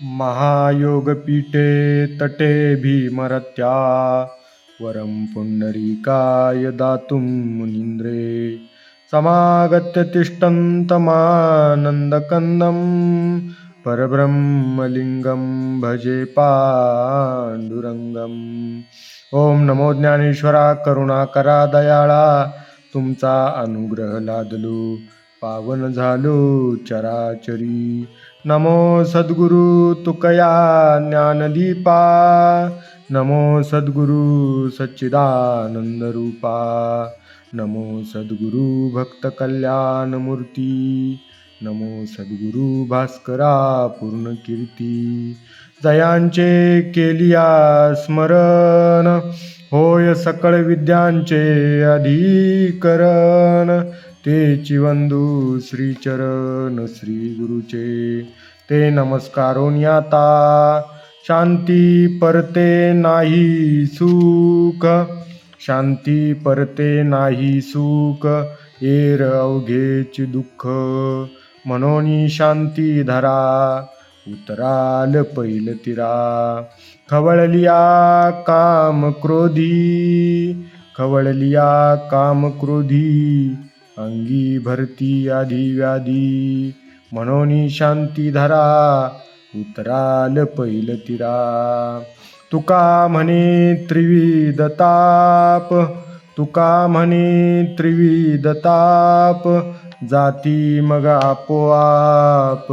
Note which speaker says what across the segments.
Speaker 1: महायोगपीठे तटे भीमरत्या वरं पुण्डरीकाय दातुं मुनीन्द्रे समागत्य तिष्ठन्तमानन्दकन्दं परब्रह्मलिङ्गं भजे पाण्डुरङ्गम्। ॐ नमो ज्ञानेश्वरा करुणाकरा दयाळा तुमचा अनुग्रह लादलो पावन झालो चराचरी। नमो सद्गुरु तुकया ज्ञानदीपा नमो सद्गुरु सच्चिदानंद रूपा नमो सद्गुरु भक्त कल्याण मूर्ती नमो सद्गुरु भास्करा पूर्ण कीर्ती जयांचे केलिया स्मरण होय सकळ विद्यांचे अधिकरण ते वंदू श्रीचरण श्री गुरुचे. ते नमस्कारोन आता शांती परते नाही सुख. शांती परते नाही सुख एर अवघेच दुःख. म्हणून शांती धरा उतराल पैल तिरा. खवळलिया काम क्रोधी खवळलिया काम क्रोधी. अंगी भरती आधी व्याधी. म्हणून शांती धरा उतराल पैल तिरा. तुका म्हणे त्रिविध ताप तुका म्हणे त्रिविध ताप जाती मग आपोआप.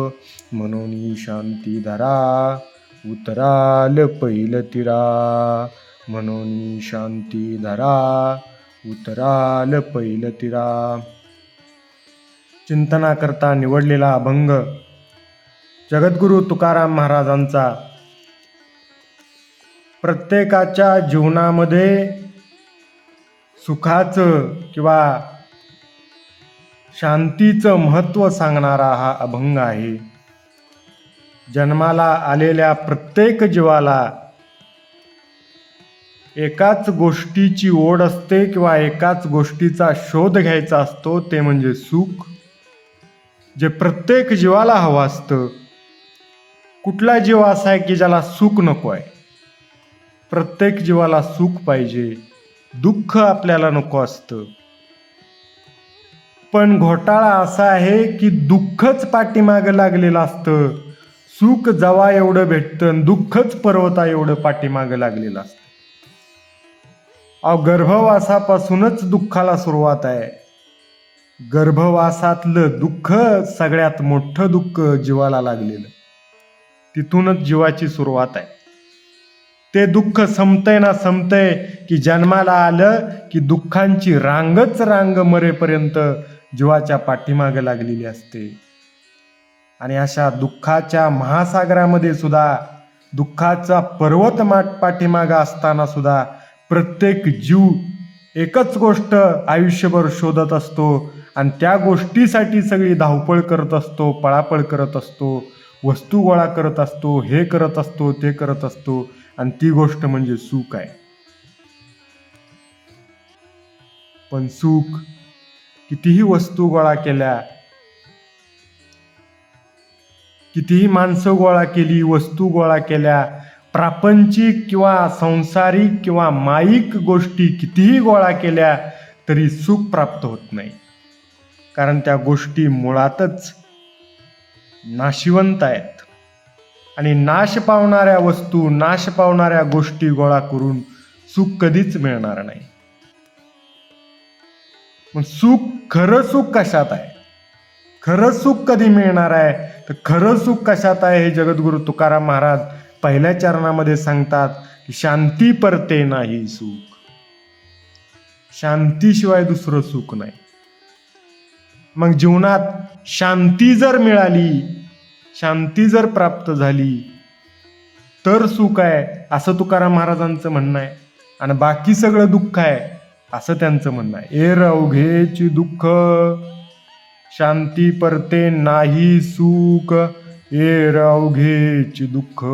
Speaker 1: म्हणून शांती धरा उतराल पैल तिरा. म्हणून शांती धरा उतराल पैल तिरा. चिंतनाकरता निवडलेला अभंग जगद्गुरु तुकाराम महाराजांचा. प्रत्येकाच्या जीवनामध्ये सुखाचं किंवा शांतीचं महत्त्व सांगणारा हा अभंग आहे. जन्माला आलेल्या प्रत्येक जीवाला एकाच गोष्टीची ओढ असते किंवा एकाच गोष्टीचा शोध घ्यायचा असतो ते म्हणजे सुख. जे प्रत्येक जीवाला हवं असतं कुठला जीव असा आहे की ज्याला सुख नको आहे? प्रत्येक जीवाला सुख पाहिजे दुःख आपल्याला नको असतं. पण घोटाळा असा आहे की दुःखच पाठीमागं लागलेलं असतं. सुख जवा एवढं भेटतं आणि दुःखच पर्वता एवढं पाठीमागं लागलेलं असतं. अहो गर्भवासापासूनच दुःखाला सुरुवात आहे. गर्भवासातलं दुःख सगळ्यात मोठं दुःख जीवाला लागलेलं. तिथूनच जीवाची सुरुवात आहे. ते दुःख संपतंय ना संपतंय की जन्माला आलं की दुःखांची रांगच रांग मरेपर्यंत जीवाच्या पाठीमागे लागलेली असते. आणि अशा दुःखाच्या महासागरामध्ये सुद्धा दुःखाचा पर्वत माठ पाठीमागा असताना सुद्धा प्रत्येक जीव एकच गोष्ट आयुष्यभर शोधत असतो आणि त्या गोष्टीसाठी सगळी धावपळ करत असतो पळापळ करत असतो वस्तू गोळा करत असतो हे करत असतो ते करत असतो आणि ती गोष्ट म्हणजे सुख आहे. पण सुख कितीही वस्तू गोळा केल्या कितीही माणसं गोळा केली वस्तू गोळा केल्या प्रापंचिक किंवा संसारिक किंवा माईक गोष्टी कितीही गोळा केल्या तरी सुख प्राप्त होत नाही. कारण त्या गोष्टी मुळातच नाशिवंत आहेत. आणि नाश पावणाऱ्या वस्तू नाश पावणाऱ्या गोष्टी गोळा करून सुख कधीच मिळणार नाही. मग सुख खरं सुख कशात आहे? खरं सुख कधी मिळणार आहे? तर खरं सुख कशात आहे हे जगद्गुरु तुकाराम महाराज पहिल्या चरणामध्ये सांगतात शांती परते नाही सुख. शांतीशिवाय दुसरं सुख नाही. मग जीवनात शांती जर मिळाली शांती जर प्राप्त झाली तर सुख आहे असं तुकाराम महाराजांचं म्हणणं आहे. आणि बाकी सगळं दुःख आहे असं त्यांचं म्हणणं आहे. एर अवघेची दुःख शांती परते नाही सुख. एर अवघेची दुःख.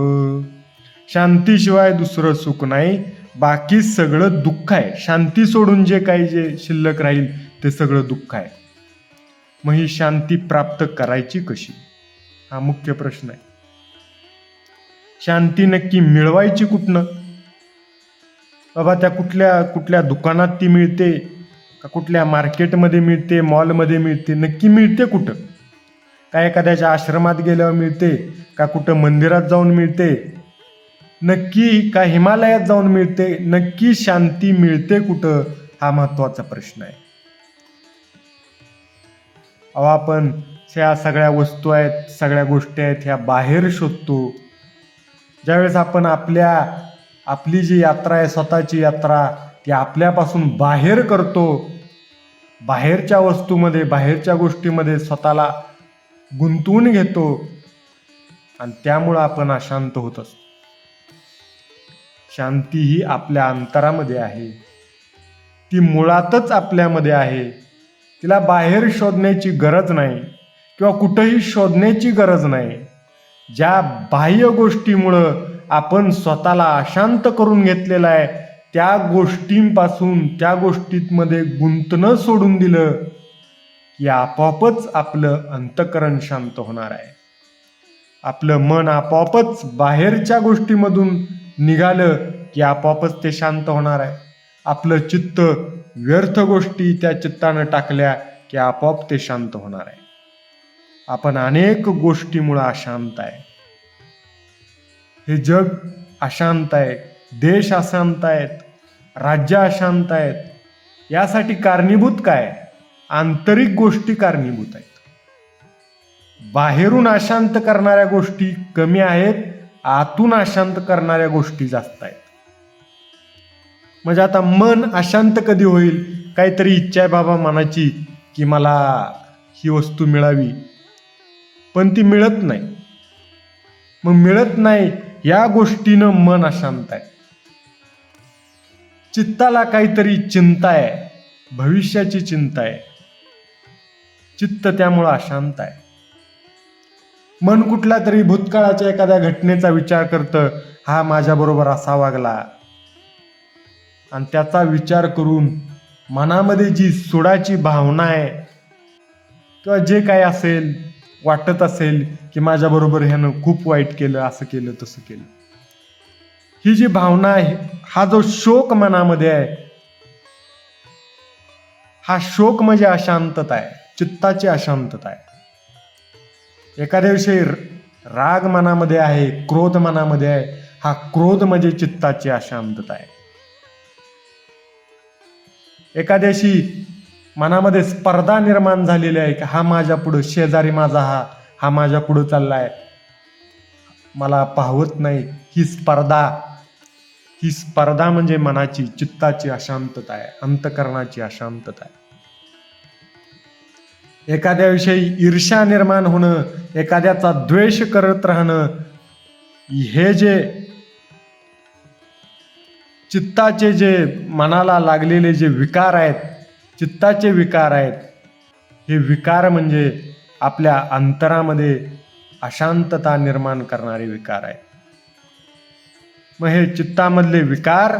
Speaker 1: शांतीशिवाय दुसरं सुख नाही. बाकी सगळं दुःख आहे. शांती सोडून जे काही जे शिल्लक राहील ते सगळं दुःख आहे. मग ही शांती प्राप्त करायची कशी? हा मुख्य प्रश्न आहे. शांती नक्की मिळवायची कुठनं? बाबा त्या कुठल्या कुठल्या दुकानात ती मिळते? का कुठल्या मार्केटमध्ये मिळते? मॉलमध्ये मिळते? नक्की मिळते कुठं? का एखाद्याच्या आश्रमात गेल्यावर मिळते का कुठं मंदिरात जाऊन मिळते? नक्की का हिमालयात जाऊन मिळते? नक्की शांती मिळते कुठं? हा महत्त्वाचा प्रश्न आहे. अहो आपण ह्या सगळ्या वस्तू आहेत सगळ्या गोष्टी आहेत ह्या बाहेर शोधतो. ज्यावेळेस आपण आपल्या आपली जी यात्रा आहे स्वतःची यात्रा ती आपल्यापासून बाहेर करतो बाहेरच्या वस्तूमध्ये बाहेरच्या गोष्टीमध्ये स्वतःला गुंतवून घेतो आणि त्यामुळं आपण अशांत होत असतो. शांती ही आपल्या अंतरामध्ये आहे. ती मुळातच आपल्यामध्ये आहे. तिला बाहेर शोधण्याची गरज नाही किंवा कुठंही शोधण्याची गरज नाही. ज्या बाह्य गोष्टीमुळं आपण स्वतःला अशांत करून घेतलेलं आहे त्या गोष्टींपासून त्या गोष्टींमध्ये गुंतणं सोडून दिलं की आपोआपच आपलं अंतकरण शांत होणार आहे. आपलं मन आपोआपच बाहेरच्या गोष्टीमधून निघालं की आपोआपच ते शांत होणार आहे. आपलं चित्त व्यर्थ गोष्टी त्या चित्तानं टाकल्या की आपोआप ते शांत होणार आहे. आपण अनेक गोष्टीमुळं अशांत आहे. हे जग अशांत आहे देश अशांत आहेत राज्य अशांत आहेत. यासाठी कारणीभूत काय? आंतरिक गोष्टी कारणीभूत आहेत. बाहेरून अशांत करणाऱ्या गोष्टी कमी आहेत आतून अशांत करणाऱ्या गोष्टी जास्त आहेत. म्हणजे आता मन अशांत कधी होईल? काहीतरी इच्छा आहे बाबा मनाची की मला ही वस्तू मिळावी. पण ती मिळत नाही. मग मिळत नाही या गोष्टीनं मन अशांत आहे. चित्ताला काहीतरी चिंता आहे भविष्याची चिंता आहे. चित्त त्यामुळं अशांत आहे. मन कुठल्या तरी भूतकाळाच्या एखाद्या घटनेचा विचार करतं हा माझ्याबरोबर असा वागला. आणि त्याचा विचार करून मनामध्ये जी सुडाची भावना आहे किंवा जे काय असेल वाटत असेल की माझ्याबरोबर ह्यानं खूप वाईट केलं असं केलं तसं केलं. ही जी भावना आहे हा जो शोक मनामध्ये आहे हा शोक म्हणजे अशांतता आहे. चित्ताची अशांतता आहे. एखाद्या विषयी राग मनामध्ये आहे क्रोध मनामध्ये आहे हा क्रोध म्हणजे चित्ताची अशांतता आहे. एखाद्याशी मनामध्ये स्पर्धा निर्माण झालेली आहे की हा माझ्या पुढं शेजारी माझा हा हा माझ्या पुढं चाललाय. मला पाहवत नाही ही स्पर्धा ही स्पर्धा म्हणजे मनाची चित्ताची अशांतता आहे अंतकरणाची अशांतता आहे. एखाद्याविषयी ईर्ष्या निर्माण होणं एखाद्याचा द्वेष करत राहणं हे जे चित्ताचे जे मनाला लागलेले जे विकार आहेत चित्ताचे विकार आहेत हे विकार म्हणजे आपल्या अंतरामध्ये अशांतता निर्माण करणारे विकार आहेत. मग हे चित्तामधले विकार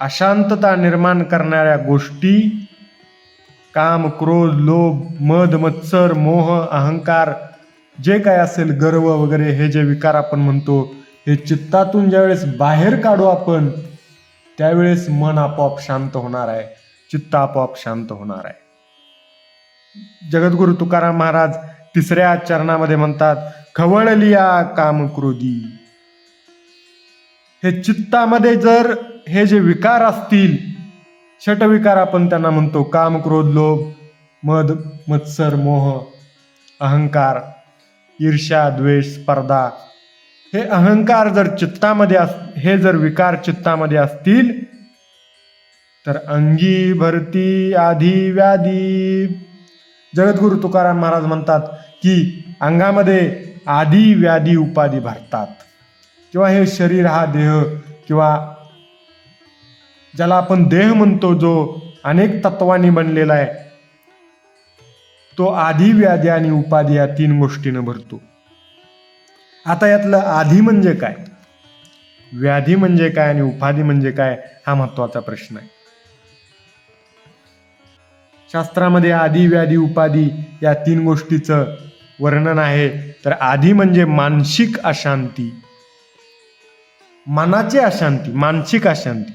Speaker 1: अशांतता निर्माण करणाऱ्या गोष्टी काम क्रोध लोभ मद मत्सर मोह अहंकार जे काय असेल गर्व वगैरे हे जे विकार आपण म्हणतो हे चित्तातून ज्यावेळेस बाहेर काढू आपण त्यावेळेस मन आपोआप शांत होणार आहे. चित्त आपोआप शांत होणार आहे. जगद्गुरु तुकाराम महाराज तिसऱ्या चरणामध्ये म्हणतात खवळलिया काम क्रोधी. हे चित्तामध्ये जर हे जे विकार असतील षटविकार आपण त्यांना म्हणतो काम क्रोध लोभ मद मत्सर मोह अहंकार ईर्ष्या द्वेष स्पर्धा. हे अहंकार जर चित्तामध्ये अस हे जर विकार चित्तामध्ये असतील तर अंगी भरती आधी व्याधी. जगद्गुरु तुकाराम महाराज म्हणतात की अंगामध्ये आधी व्याधी उपाधी भरतात. किंवा हे शरीर हा देह किंवा ज्याला आपण देह म्हणतो जो अनेक तत्वांनी बनलेला आहे तो आधी व्याधी आणि उपाधी या तीन गोष्टीनं भरतो. आता यातलं आधी म्हणजे काय? व्याधी म्हणजे काय आणि उपाधी म्हणजे काय हा महत्त्वाचा प्रश्न आहे. शास्त्रामध्ये आधी व्याधी उपाधी या तीन गोष्टीचं वर्णन आहे. तर आधी म्हणजे मानसिक अशांती. मनाची अशांती मानसिक अशांती.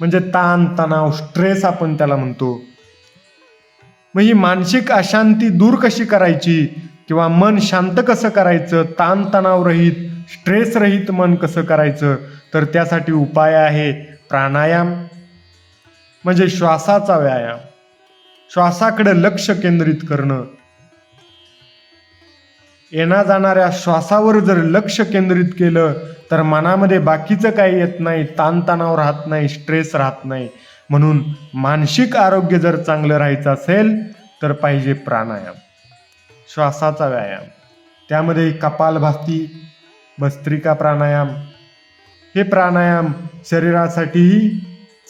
Speaker 1: म्हणजे ताण तणाव स्ट्रेस आपण त्याला म्हणतो. मग ही मानसिक अशांती दूर कशी करायची? किंवा मन शांत कसं करायचं? ताण तणाव रहित स्ट्रेस रहित मन कसं करायचं? तर त्यासाठी उपाय आहे प्राणायाम म्हणजे श्वासाचा व्यायाम. श्वासाकडे लक्ष केंद्रित करणं. येणा जाणाऱ्या श्वासावर जर लक्ष केंद्रित केलं तर मनामध्ये बाकीचं काही येत नाही ताणतणाव राहत नाही स्ट्रेस राहत नाही. म्हणून मानसिक आरोग्य जर चांगलं राहायचं असेल तर पाहिजे प्राणायाम. श्वासाचा व्यायाम. त्यामध्ये कपालभाती भस्त्रिका प्राणायाम. हे प्राणायाम शरीरासाठीही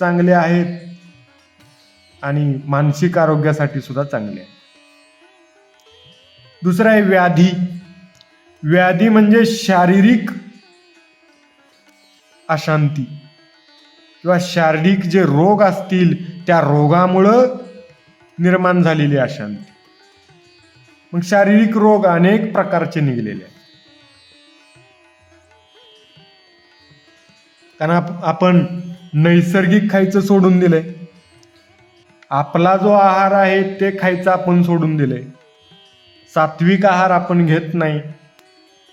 Speaker 1: चांगले आहेत आणि मानसिक आरोग्यासाठी सुद्धा चांगले आहे दुसरं आहे व्याधी. व्याधी म्हणजे शारीरिक अशांती किंवा शारीरिक जे रोग असतील त्या रोगामुळं निर्माण झालेली अशांती. मग शारीरिक रोग अनेक प्रकारचे निघलेले आहेत. कारण आपण नैसर्गिक खायचं सोडून दिलंय. आपला जो आहार आहे ते खायचं आपण सोडून दिलंय. सात्विक आहार आपण घेत नाही.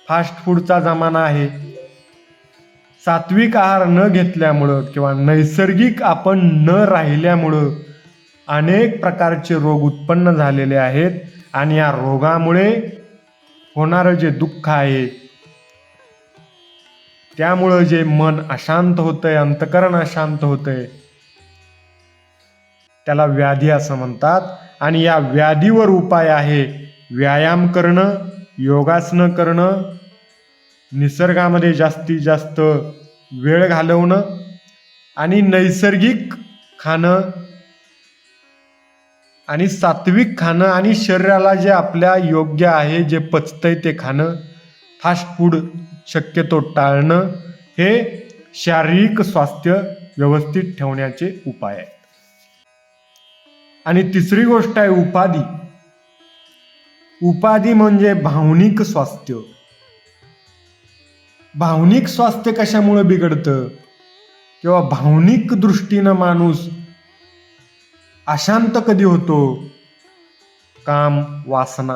Speaker 1: फास्ट फूडचा जमाना आहे. सात्विक आहार न घेतल्यामुळं किंवा नैसर्गिक आपण न राहिल्यामुळं अनेक प्रकारचे रोग उत्पन्न झालेले आहेत आणि या रोगामुळे होणारं जे दुःख आहे त्यामुळं जे मन अशांत होतंय अंतकरण अशांत होतंय त्याला व्याधी असं म्हणतात. आणि या व्याधीवर उपाय आहे. व्यायाम करणं योगासनं करणं निसर्गामध्ये जास्तीत जास्त वेळ घालवणं आणि नैसर्गिक खाणं आणि सात्विक खाणं आणि शरीराला जे आपल्या योग्य आहे जे पचतंय ते खाणं फास्ट फूड शक्यतो टाळणं हे शारीरिक स्वास्थ्य व्यवस्थित ठेवण्याचे उपाय आहेत. आणि तिसरी गोष्ट आहे उपाधी. उपाधी म्हणजे भावनिक स्वास्थ्य. भावनिक स्वास्थ्य कशामुळे बिघडतं? किंवा भावनिक दृष्टीनं माणूस अशांत कधी होतो? काम वासना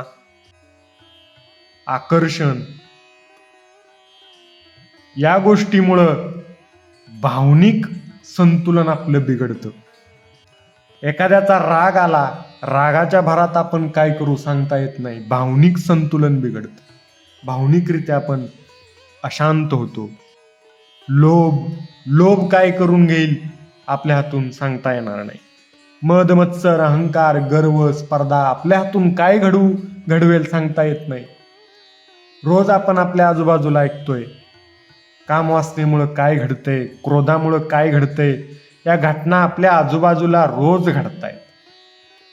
Speaker 1: आकर्षण. या गोष्टीमुळं भावनिक संतुलन आपलं बिघडतं. एखाद्याचा राग आला रागाच्या भरात आपण काय करू सांगता येत नाही. भावनिक संतुलन बिघडतं. भावनिकरित्या आपण अशांत होतो. लोभ लोभ काय करून घेईल आपल्या हातून सांगता येणार नाही. मद मत्सर अहंकार गर्व स्पर्धा आपल्या हातून काय घडू घडवेल सांगता येत नाही. रोज आपण आपल्या आजूबाजूला ऐकतोय. कामवासनेमुळं काय घडतंय क्रोधामुळं काय घडतंय या घटना आपल्या आजूबाजूला रोज घडत आहेत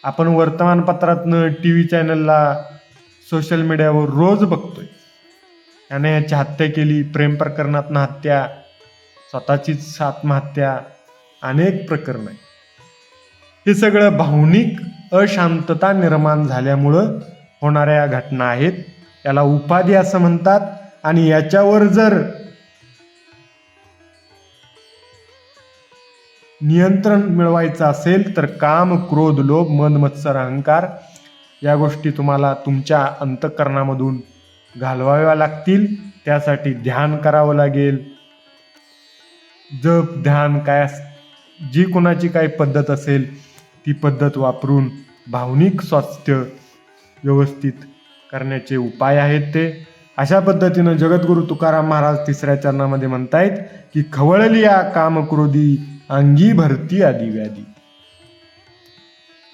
Speaker 1: आपण वर्तमानपत्रातनं टी व्ही चॅनलला सोशल मीडियावर रोज बघतोय. त्याने याची हत्या केली प्रेम प्रकरणातनं हत्या स्वतःचीच आत्महत्या अनेक प्रकरण. आहे हे सगळं भावनिक अशांतता निर्माण झाल्यामुळं होणाऱ्या या घटना आहेत. याला उपाधी असं म्हणतात आणि याच्यावर जर नियंत्रण मिळवायचं असेल तर काम क्रोध लोभ मन मत्सर अहंकार या गोष्टी तुम्हाला तुमच्या अंतःकरणामधून घालवाव्या लागतील. त्यासाठी ध्यान करावं लागेल. जप ध्यान काय अस- जी कोणाची काही पद्धत असेल ती पद्धत वापरून भावनिक स्वास्थ्य व्यवस्थित करण्याचे उपाय आहेत ते. अशा पद्धतीनं जगद्गुरु तुकाराम महाराज तिसऱ्या चरणामध्ये म्हणतायत की खवळली या कामक्रोधी अंगी भरती आदी व्याधी.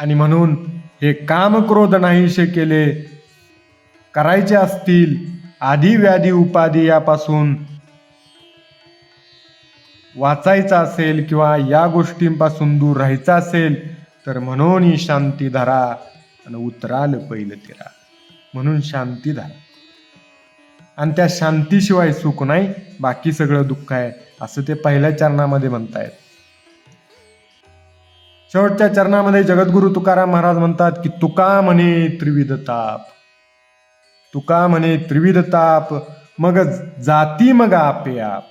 Speaker 1: आणि म्हणून हे काम क्रोध नाहीसे केले करायचे असतील आधी व्याधी उपाधी यापासून वाचायचं असेल किंवा या गोष्टींपासून दूर राहायचं असेल तर म्हणून ही शांती धरा आणि उतराल पहिलं तिरा म्हणून शांती धरा. आणि त्या शांतीशिवाय सुख नाही बाकी सगळं दुःख आहे असं ते पहिल्या चरणामध्ये म्हणतायत. शेवटच्या चरणामध्ये जगद्गुरु तुकाराम महाराज म्हणतात की तुका म्हणे त्रिविध ताप. तुका म्हणे त्रिविध ताप. मग जाती मग आपे आप.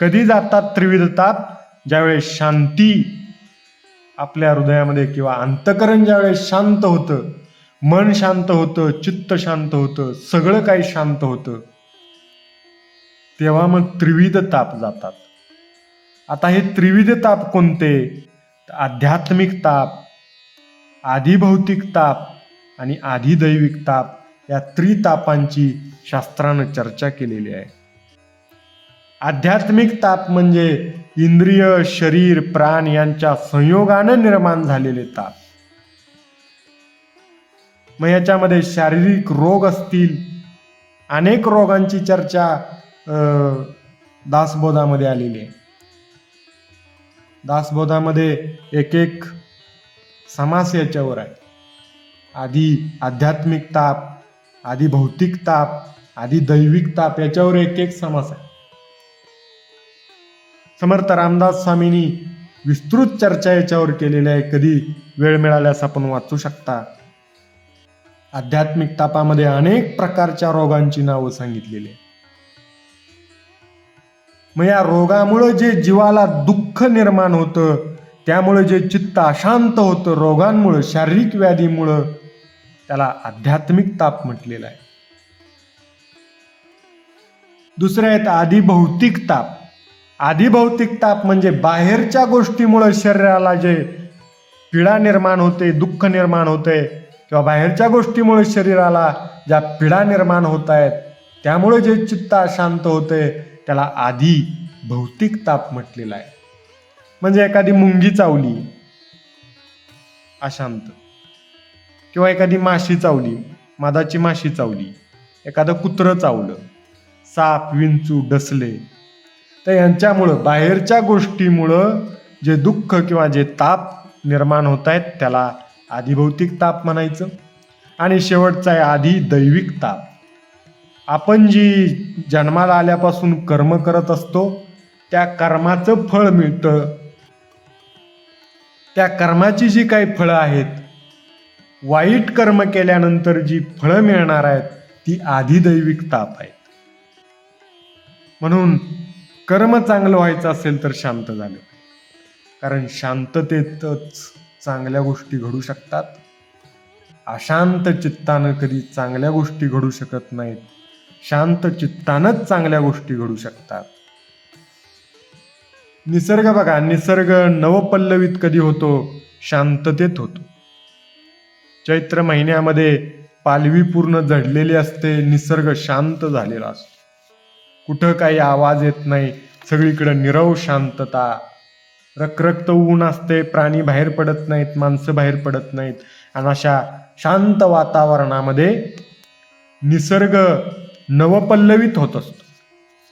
Speaker 1: कधी जातात त्रिविध ताप? ज्यावेळेस शांती आपल्या हृदयामध्ये किंवा अंतकरण ज्यावेळेस शांत होतं मन शांत होतं चित्त शांत होतं सगळं काही शांत होतं तेव्हा मग त्रिविध ताप जातात. आता हे त्रिविध ताप कोणते? आध्यात्मिक ताप आधिभौतिक ताप आणि आधिदैविक ताप या त्रितापांची शास्त्रानं चर्चा केलेली आहे. आध्यात्मिक ताप म्हणजे इंद्रिय शरीर प्राण यांच्या संयोगानं निर्माण झालेले ताप. मग याच्यामध्ये शारीरिक रोग असतील अनेक रोगांची चर्चा दासबोधामध्ये आलेली आहे. दासबोधामध्ये एक एक समास याच्यावर आहे. आधी आध्यात्मिक ताप आधी भौतिक ताप आधी दैविक ताप याच्यावर एक एक समास आहे. समर्थ रामदास स्वामींनी विस्तृत चर्चा याच्यावर केलेली आहे. कधी वेळ मिळाल्यास आपण वाचू शकता. आध्यात्मिक तापामध्ये अनेक प्रकारच्या रोगांची नावं सांगितलेली आहे मग या रोगामुळं जे जीवाला दुःख निर्माण होतं त्यामुळे जे चित्त अशांत होतं रोगांमुळं शारीरिक व्याधीमुळं त्याला आध्यात्मिक ताप म्हटलेला आहे. दुसरे आहेत आधिभौतिक ताप. आधिभौतिक ताप म्हणजे बाहेरच्या गोष्टीमुळं शरीराला जे पीडा निर्माण होते दुःख निर्माण होते किंवा बाहेरच्या गोष्टीमुळे शरीराला ज्या पीडा निर्माण होत आहेत त्यामुळे जे चित्त अशांत होते त्याला आधी भौतिक ताप म्हटलेला आहे. म्हणजे एखादी मुंगी चावली अशांत. किंवा एखादी माशी चावली मादाची माशी चावली एखादं कुत्रं चावलं साप विंचू डसले. तर यांच्यामुळं बाहेरच्या गोष्टीमुळं जे दुःख किंवा जे ताप निर्माण होत आहेत त्याला आधिभौतिक ताप म्हणायचं. आणि शेवटचा आहे आधी दैविक ताप. आपण जी जन्माला आल्यापासून कर्म करत असतो त्या कर्माचं फळ मिळतं. त्या कर्माची जी काही फळं आहेत वाईट कर्म केल्यानंतर जी फळं मिळणार आहेत ती आधिदैविक ताप आहेत. म्हणून कर्म चांगलं व्हायचं असेल तर शांत झालं कारण शांततेतच चांगल्या गोष्टी घडू शकतात. अशांत चित्तानं कधी चांगल्या गोष्टी घडू शकत नाहीत. शांत चित्तानच चांगल्या गोष्टी घडू शकतात. निसर्ग बघा निसर्ग नवपल्लवीत कधी होतो? शांततेत होतो. चैत्र महिन्यामध्ये पालवी पूर्ण जडलेली असते निसर्ग शांत झालेला असतो. कुठं काही आवाज येत नाही सगळीकडं निरव शांतता. रखरक्त ऊन असते प्राणी बाहेर पडत नाहीत माणसं बाहेर पडत नाहीत. आणि अशा शांत वातावरणामध्ये निसर्ग नवपल्लवित होत असतो.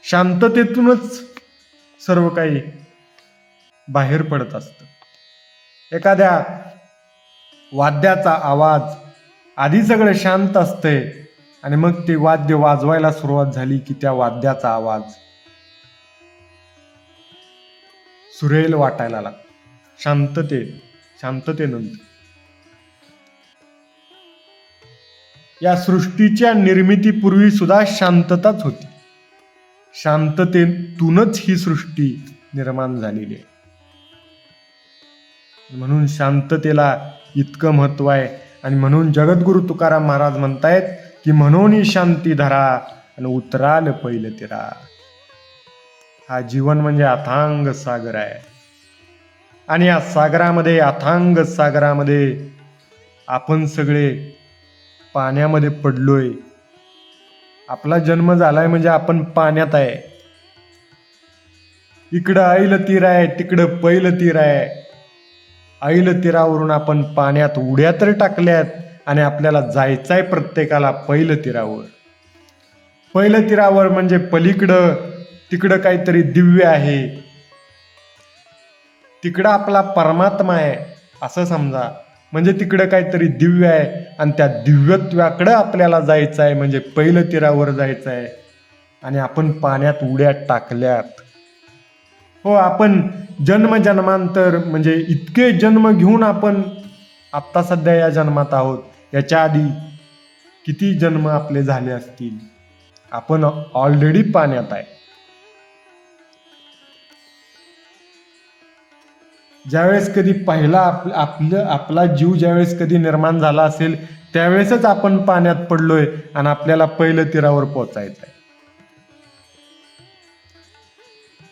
Speaker 1: शांततेतूनच सर्व काही बाहेर पडत असतं. एखाद्या वाद्याचा आवाज आधी सगळं शांत असते आणि मग ते वाद्य वाजवायला सुरुवात झाली की त्या वाद्याचा आवाज सुरेल वाटायला लागतो. शांतते शांततेनंतर. या सृष्टीच्या निर्मितीपूर्वी सुद्धा शांतताच होती. शांततेतूनच ही सृष्टी निर्माण झालेली आहे. म्हणून शांततेला इतकं महत्त्व आहे आणि म्हणून जगद्गुरु तुकाराम महाराज म्हणतायत की म्हणून शांती धरा आणि उतराल पहिलं तिरा. हा जीवन म्हणजे अथांग सागर आहे. आणि या सागरामध्ये अथांग सागरामध्ये आपण सगळे पाण्यामध्ये पडलोय. आपला जन्म झालाय म्हणजे आपण पाण्यात आहे. इकडं आईल तीर आहे तिकडं पैल तीर आहे. आईल तीरावरून आपण पाण्यात उड्या तर टाकल्यात आणि आपल्याला जायचंय प्रत्येकाला पैल तीरावर. पैल तीरावर म्हणजे पलीकडं तिकडं काहीतरी दिव्य आहे. तिकडं आपला परमात्मा आहे असं समजा. म्हणजे तिकडं काहीतरी दिव्य आहे आणि त्या दिव्यत्वाकडं आपल्याला जायचं आहे म्हणजे पहिलं तीरावर जायचं आहे. आणि आपण पाण्यात उड्या टाकल्यात. हो आपण जन्म जन्मांतर म्हणजे इतके जन्म घेऊन आपण आत्ता सध्या या जन्मात आहोत याच्या आधी किती जन्म आपले झाले असतील? आपण ऑलरेडी पाण्यात आहे. ज्यावेळेस कधी पहिला आप आपलं आपला जीव ज्यावेळेस कधी निर्माण झाला असेल त्यावेळेसच आपण पाण्यात पडलोय आणि आपल्याला पहिलं तीरावर पोचायचं आहे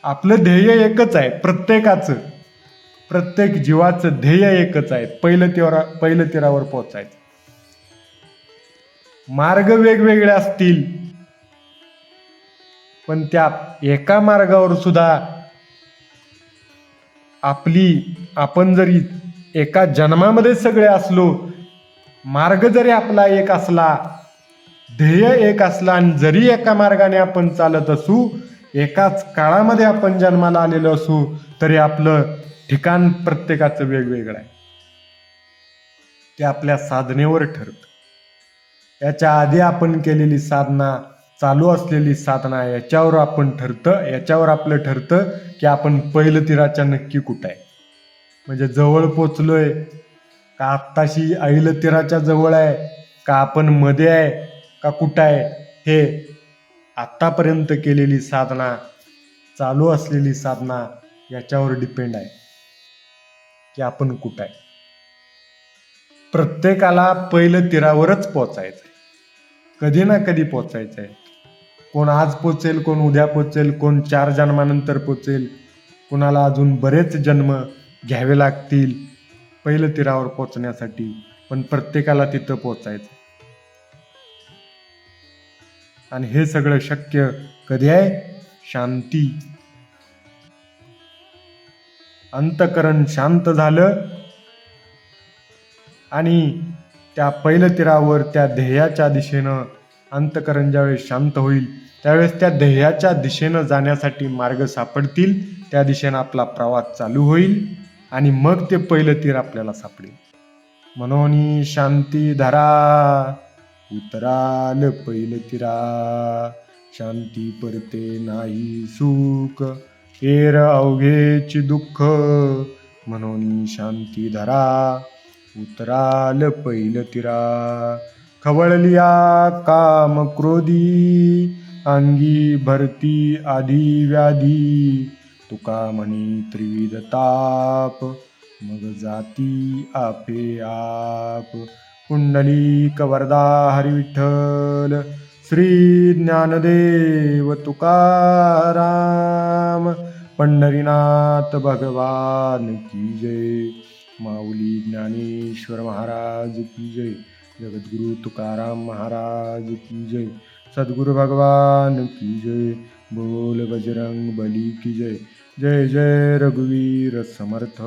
Speaker 1: आपलं ध्येय एकच आहे प्रत्येकाचं प्रत्येक जीवाचं ध्येय एकच आहे पहिलं तीरा पहिलं तीरावर पोचायचं मार्ग वेगवेगळे असतील पण त्या एका मार्गावर सुद्धा आपली आपण जरी एका जन्मामध्ये सगळे असलो मार्ग जरी आपला एक असला ध्येय एक असला आणि जरी एका मार्गाने आपण चालत असू एकाच काळामध्ये आपण जन्माला आलेलो असू तरी आपलं ठिकाण प्रत्येकाचं वेगवेगळं आहे. ते आपल्या साधनेवर ठरतं. याच्या आधी आपण केलेली साधना चालू असलेली साधना याच्यावर आपण ठरतं याच्यावर आपलं ठरतं की आपण पहिलं तीराच्या नक्की कुठं आहे. म्हणजे जवळ पोचलोय का आत्ताशी ऐल तीराच्या जवळ आहे का आपण मध्ये आहे का कुठं आहे हे आत्तापर्यंत केलेली साधना चालू असलेली साधना याच्यावर डिपेंड आहे की आपण कुठं आहे. प्रत्येकाला पहिलं तीरावरच पोचायचं आहे कधी ना कधी पोचायचं आहे कोण आज पोचेल कोण उद्या पोचेल कोण चार जन्मानंतर पोचेल कोणाला अजून बरेच जन्म घ्यावे लागतील पहिलं तीरावर पोचण्यासाठी पण प्रत्येकाला तिथं पोचायचं. आणि हे सगळं शक्य कधी आहे? शांती. अंतकरण शांत झालं आणि त्या पहिलं तीरावर त्या ध्येयाच्या दिशेनं अंतकरण ज्यावेळेस शांत होईल त्यावेळेस त्या ध्येयाच्या दिशेनं जाण्यासाठी मार्ग सापडतील. त्या दिशेनं आपला प्रवास चालू होईल आणि मग ते पहिलं तीर आपल्याला सापडेल. म्हणून शांती धरा उतराल पहिलं तिरा. शांती परते नाही सुख एर अवघेची दुःख. म्हणून शांती धरा उतराल पहिलं तिरा. खवळलिया काम क्रोधी अंगी भरती आधी व्याधी. तुका म्हणी त्रिविध ताप मग जाती आपे आप. कुंडली कवरदा हरिविठ्ठल श्री ज्ञानदेव तुकाराम. पंढरीनाथ भगवान की जय. माऊली ज्ञानेश्वर महाराज की जय. जगद्गुरु तुकाराम महाराज की जय। सद्गुरु भगवान की जय। बोल बजरंग बली की जय। जय जय रघुवीर समर्थ।